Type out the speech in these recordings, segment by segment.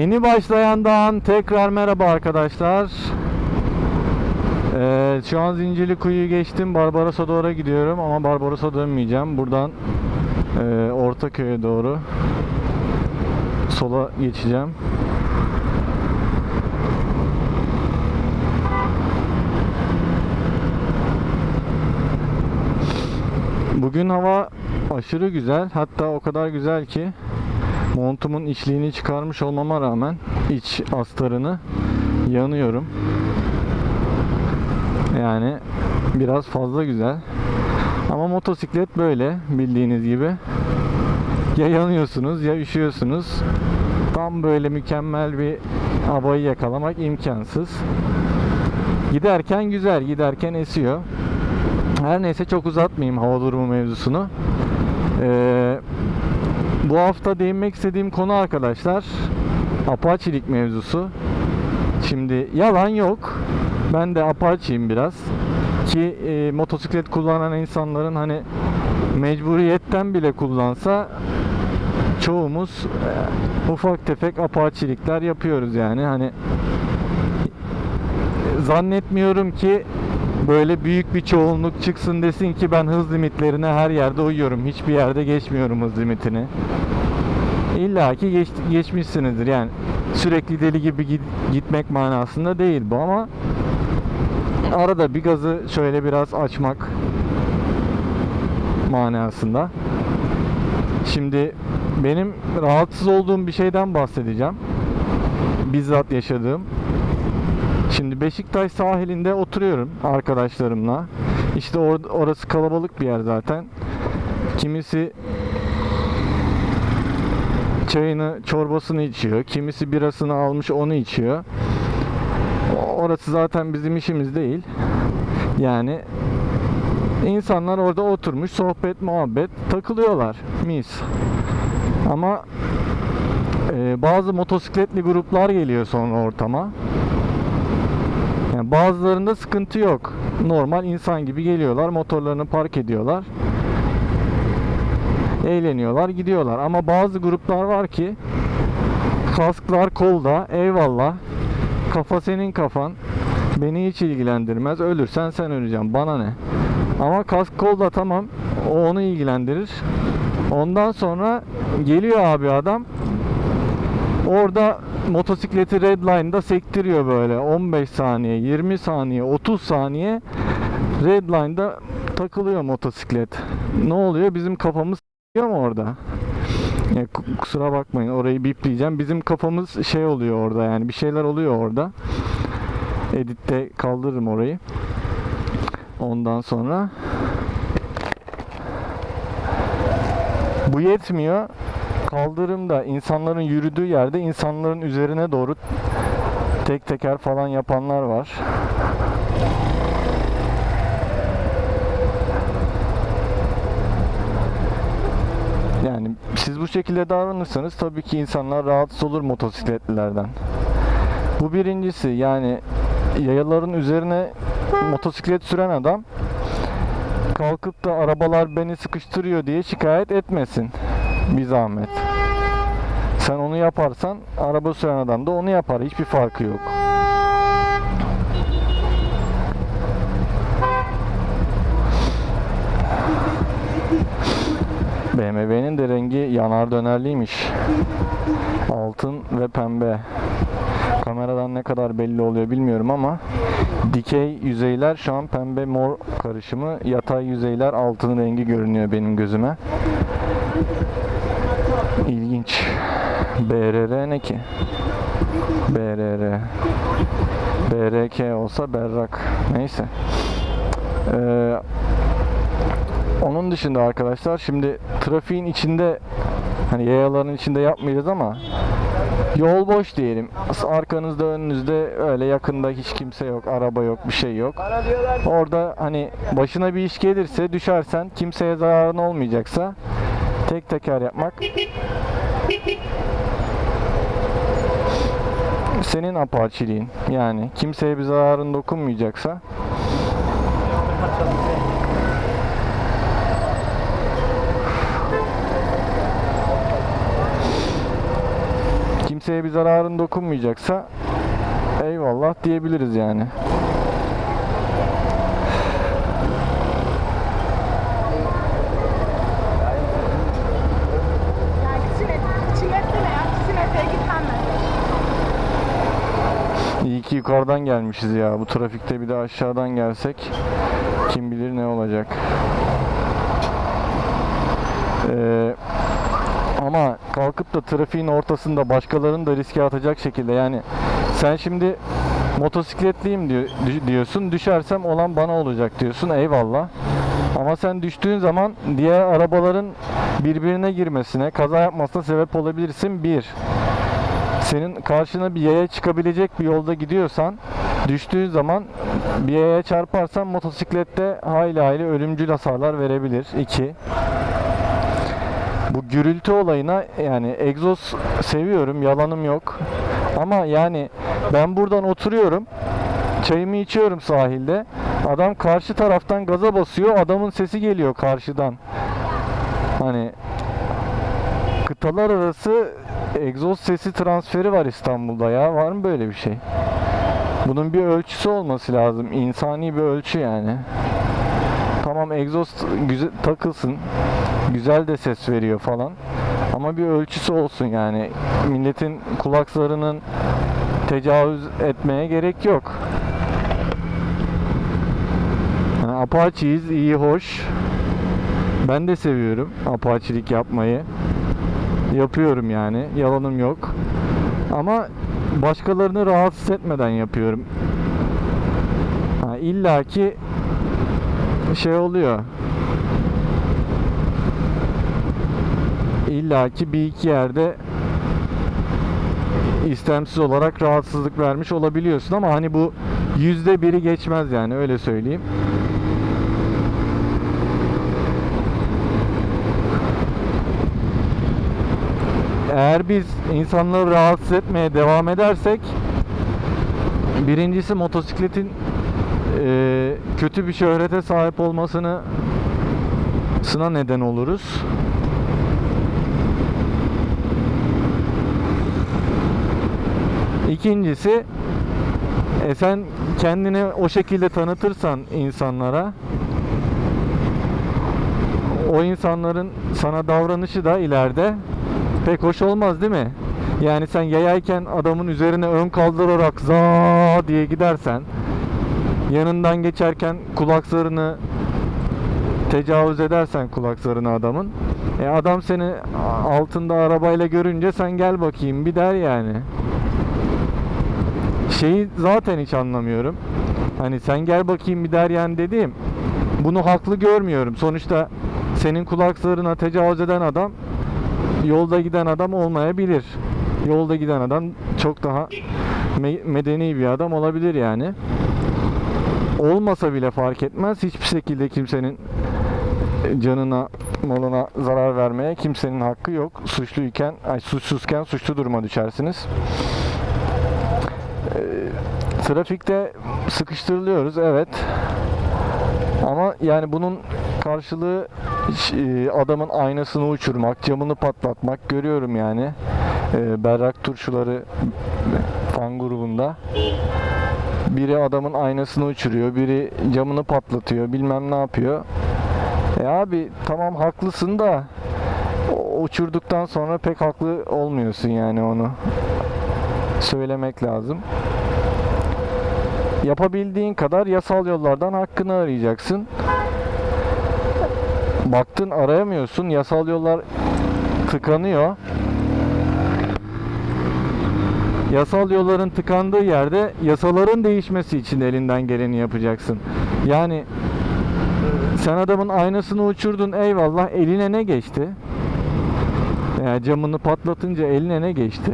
Yeni başlayandan tekrar merhaba arkadaşlar. Ee, şu an Zincirlikuyu'yu geçtim. Barbaros'a doğru gidiyorum ama Barbaros'a dönmeyeceğim. Buradan e, Ortaköy'e doğru sola geçeceğim. Bugün hava aşırı güzel. Hatta o kadar güzel ki montumun içliğini çıkarmış olmama rağmen iç astarını yanıyorum. Yani biraz fazla güzel. Ama motosiklet böyle bildiğiniz gibi. Ya yanıyorsunuz ya üşüyorsunuz. Tam böyle mükemmel bir havayı yakalamak imkansız. Giderken güzel, giderken esiyor. Her neyse çok uzatmayayım hava durumu mevzusunu. Ee, bu hafta değinmek istediğim konu arkadaşlar Apache'lik mevzusu. Şimdi yalan yok. Ben de Apache'yim biraz. Ki e, motosiklet kullanan insanların hani mecburiyetten bile kullansa çoğumuz e, ufak tefek Apache'likler yapıyoruz yani. Hani zannetmiyorum ki böyle büyük bir çoğunluk çıksın desin ki ben hız limitlerine her yerde uyuyorum. Hiçbir yerde geçmiyorum hız limitini. İlla ki geç, geçmişsinizdir yani. Sürekli deli gibi git- gitmek manasında değil bu ama arada bir gazı şöyle biraz açmak manasında. Şimdi benim rahatsız olduğum bir şeyden bahsedeceğim. Bizzat yaşadığım. Beşiktaş sahilinde oturuyorum arkadaşlarımla. İşte or- orası kalabalık bir yer zaten. Kimisi çayını, çorbasını içiyor. Kimisi birasını almış onu içiyor. Orası zaten bizim işimiz değil. Yani insanlar orada oturmuş sohbet muhabbet takılıyorlar. Mis. Ama e, bazı motosikletli gruplar geliyor sonra ortama. Bazılarında sıkıntı yok. Normal insan gibi geliyorlar, motorlarını park ediyorlar. Eğleniyorlar, gidiyorlar. Ama bazı gruplar var ki kasklar kolda, eyvallah. Kafa senin kafan. Beni hiç ilgilendirmez. Ölürsen sen öleceksin. Bana ne? Ama kask kolda tamam. O onu ilgilendirir. Ondan sonra geliyor abi adam. Orada motosikleti redline'da sektiriyor böyle 15 saniye, 20 saniye, 30 saniye redline'da takılıyor motosiklet. Ne oluyor? Bizim kafamız s***yor mu orada? Ya, ku- kusura bakmayın orayı bipleyeceğim. Bizim kafamız şey oluyor orada yani bir şeyler oluyor orada. Editte kaldırırım orayı. Ondan sonra bu yetmiyor. Kaldırımda insanların yürüdüğü yerde insanların üzerine doğru tek teker falan yapanlar var. Yani siz bu şekilde davranırsanız tabii ki insanlar rahatsız olur motosikletlilerden. Bu birincisi yani yayaların üzerine motosiklet süren adam kalkıp da arabalar beni sıkıştırıyor diye şikayet etmesin. Bir zahmet. Sen onu yaparsan araba süren adam da onu yapar. Hiçbir farkı yok. BMW'nin de rengi yanar dönerliymiş. Altın ve pembe. Kameradan ne kadar belli oluyor bilmiyorum ama dikey yüzeyler şu an pembe mor karışımı, yatay yüzeyler altın rengi görünüyor benim gözüme. BRR ne ki? BRR. BRK olsa berrak. Neyse. Ee, onun dışında arkadaşlar şimdi trafiğin içinde hani yayaların içinde yapmayacağız ama yol boş diyelim. Arkanızda önünüzde öyle yakında hiç kimse yok, araba yok, bir şey yok. Orada hani başına bir iş gelirse düşersen kimseye zararın olmayacaksa tek teker yapmak senin apaçiliğin yani kimseye bir zararın dokunmayacaksa kimseye bir zararın dokunmayacaksa eyvallah diyebiliriz yani. Yani Çimet, Çimet'te ne ya? Çimet'e gitmez. İyi ki yukarıdan gelmişiz ya. Bu trafikte bir de aşağıdan gelsek kim bilir ne olacak. Ee, ama kalkıp da trafiğin ortasında başkalarını da riske atacak şekilde yani sen şimdi motosikletliyim diyor, diyorsun düşersem olan bana olacak diyorsun eyvallah. Ama sen düştüğün zaman diğer arabaların birbirine girmesine, kaza yapmasına sebep olabilirsin. Bir. Senin karşına bir yaya çıkabilecek bir yolda gidiyorsan düştüğün zaman bir yaya çarparsan motosiklette hayli hayli ölümcül hasarlar verebilir. 2. Bu gürültü olayına yani egzoz seviyorum yalanım yok. Ama yani ben buradan oturuyorum çayımı içiyorum sahilde. Adam karşı taraftan gaza basıyor adamın sesi geliyor karşıdan. Hani kıtalar arası egzoz sesi transferi var İstanbul'da ya. Var mı böyle bir şey? Bunun bir ölçüsü olması lazım. İnsani bir ölçü yani. Tamam egzoz güzel takılsın. Güzel de ses veriyor falan. Ama bir ölçüsü olsun yani. Milletin kulaklarının tecavüz etmeye gerek yok. Yani Apache'yiz, iyi hoş. Ben de seviyorum apaçilik yapmayı. Yapıyorum yani. Yalanım yok. Ama başkalarını rahatsız etmeden yapıyorum. Ha, İlla ki şey oluyor. İlla ki bir iki yerde istemsiz olarak rahatsızlık vermiş olabiliyorsun ama hani bu yüzde biri geçmez yani öyle söyleyeyim. Eğer biz insanları rahatsız etmeye devam edersek birincisi motosikletin eee, kötü bir şöhrete sahip olmasını sına neden oluruz. İkincisi e sen kendini o şekilde tanıtırsan insanlara o insanların sana davranışı da ileride pek hoş olmaz değil mi? Yani sen yayayken adamın üzerine ön kaldırarak za diye gidersen yanından geçerken kulaklarını tecavüz edersen kulaklarını adamın e adam seni altında arabayla görünce sen gel bakayım bir der yani. Şeyi zaten hiç anlamıyorum. Hani sen gel bakayım bir der yani dediğim bunu haklı görmüyorum. Sonuçta senin kulaklarına tecavüz eden adam yolda giden adam olmayabilir. Yolda giden adam çok daha me- medeni bir adam olabilir yani. Olmasa bile fark etmez. Hiçbir şekilde kimsenin canına, malına zarar vermeye kimsenin hakkı yok. Suçluyken, ay suçsuzken suçlu duruma düşersiniz. Ee, trafikte sıkıştırılıyoruz evet. Ama yani bunun karşılığı e, adamın aynasını uçurmak, camını patlatmak görüyorum yani. E, Berrak turşuları fan grubunda. Biri adamın aynasını uçuruyor, biri camını patlatıyor, bilmem ne yapıyor. E abi tamam haklısın da uçurduktan sonra pek haklı olmuyorsun yani onu. Söylemek lazım. Yapabildiğin kadar yasal yollardan hakkını arayacaksın. Baktın arayamıyorsun, yasal yollar tıkanıyor. Yasal yolların tıkandığı yerde yasaların değişmesi için elinden geleni yapacaksın. Yani sen adamın aynasını uçurdun eyvallah eline ne geçti? Yani camını patlatınca eline ne geçti?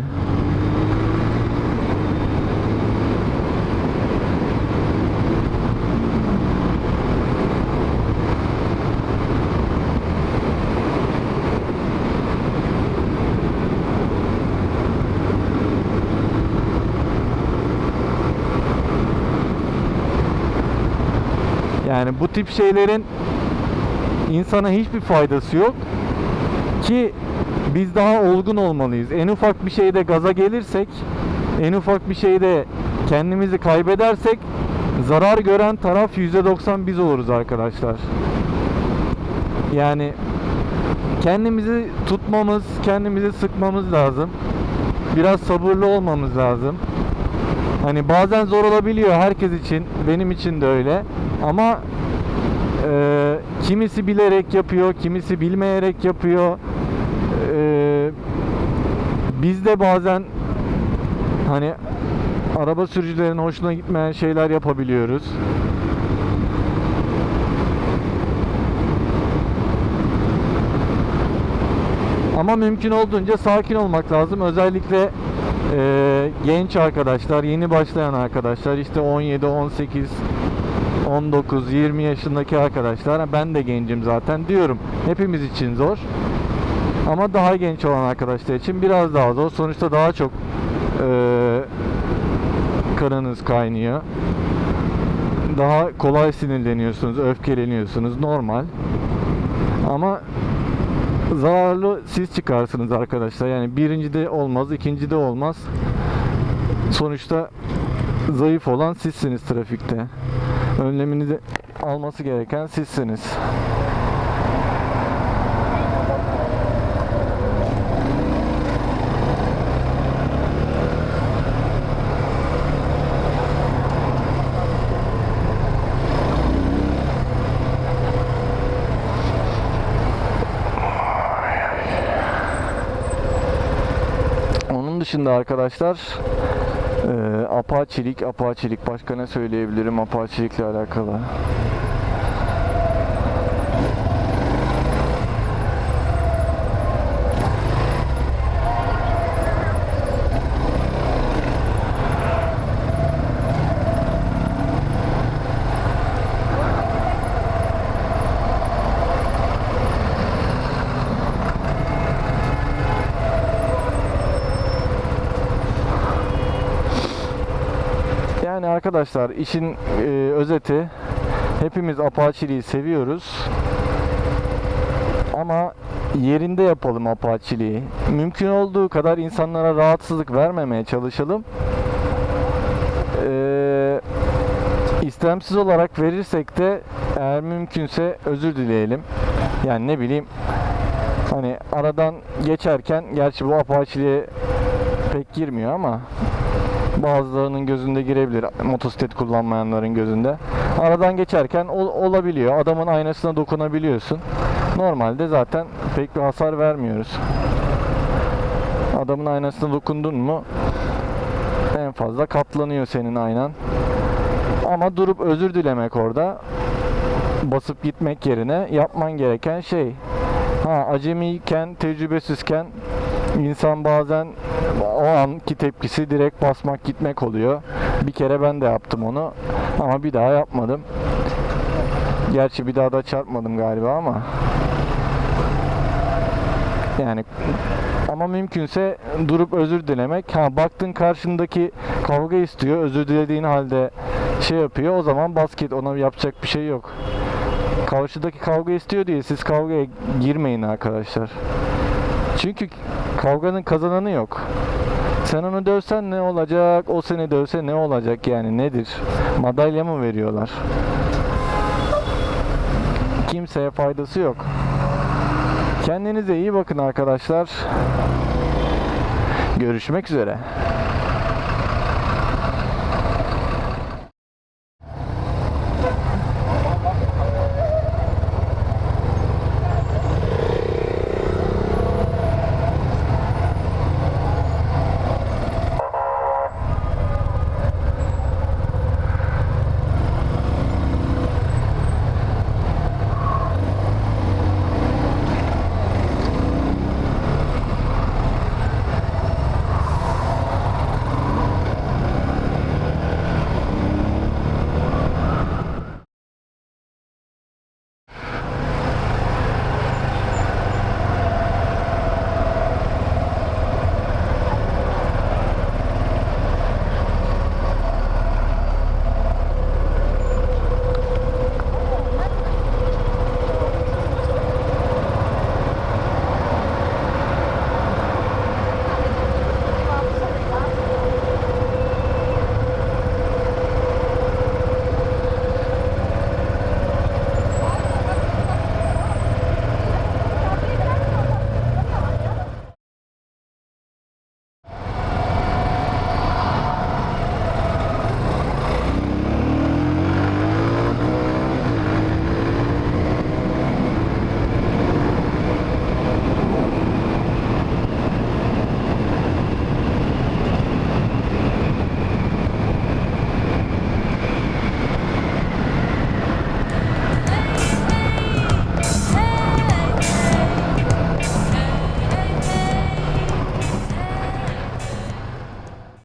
Yani bu tip şeylerin insana hiçbir faydası yok. Ki biz daha olgun olmalıyız. En ufak bir şeyde gaza gelirsek, en ufak bir şeyde kendimizi kaybedersek zarar gören taraf %90 biz oluruz arkadaşlar. Yani kendimizi tutmamız, kendimizi sıkmamız lazım. Biraz sabırlı olmamız lazım. Hani bazen zor olabiliyor herkes için, benim için de öyle. Ama e, kimisi bilerek yapıyor, kimisi bilmeyerek yapıyor. E, biz de bazen hani araba sürücülerinin hoşuna gitmeyen şeyler yapabiliyoruz. Ama mümkün olduğunca sakin olmak lazım. Özellikle e, genç arkadaşlar, yeni başlayan arkadaşlar, işte 17, 18, 19, 20 yaşındaki arkadaşlar, ben de gencim zaten diyorum. Hepimiz için zor. Ama daha genç olan arkadaşlar için biraz daha zor. Sonuçta daha çok e, kanınız kaynıyor. Daha kolay sinirleniyorsunuz, öfkeleniyorsunuz. Normal. Ama zararlı siz çıkarsınız arkadaşlar. Yani birinci de olmaz, ikinci de olmaz. Sonuçta zayıf olan sizsiniz trafikte. Önlemini de alması gereken sizsiniz. Onun dışında arkadaşlar eee apaçilik, apaçilik başka ne söyleyebilirim apaçilikle alakalı? Yani arkadaşlar işin e, özeti hepimiz apaçiliği seviyoruz. Ama yerinde yapalım apaçiliği. Mümkün olduğu kadar insanlara rahatsızlık vermemeye çalışalım. Ee, istemsiz olarak verirsek de eğer mümkünse özür dileyelim. Yani ne bileyim hani aradan geçerken gerçi bu apaçiliğe pek girmiyor ama bazılarının gözünde girebilir motosiklet kullanmayanların gözünde. Aradan geçerken ol- olabiliyor. Adamın aynasına dokunabiliyorsun. Normalde zaten pek bir hasar vermiyoruz. Adamın aynasına dokundun mu en fazla katlanıyor senin aynan. Ama durup özür dilemek orada basıp gitmek yerine yapman gereken şey. Ha acemiyken, tecrübesizken insan bazen o anki tepkisi direkt basmak gitmek oluyor. Bir kere ben de yaptım onu ama bir daha yapmadım. Gerçi bir daha da çarpmadım galiba ama yani ama mümkünse durup özür dilemek. Ha baktın karşındaki kavga istiyor. Özür dilediğin halde şey yapıyor. O zaman basket ona yapacak bir şey yok. Karşıdaki kavga istiyor diye siz kavgaya girmeyin arkadaşlar. Çünkü kavganın kazananı yok. Sen onu dövsen ne olacak? O seni dövse ne olacak yani nedir? Madalya mı veriyorlar? Kimseye faydası yok. Kendinize iyi bakın arkadaşlar. Görüşmek üzere.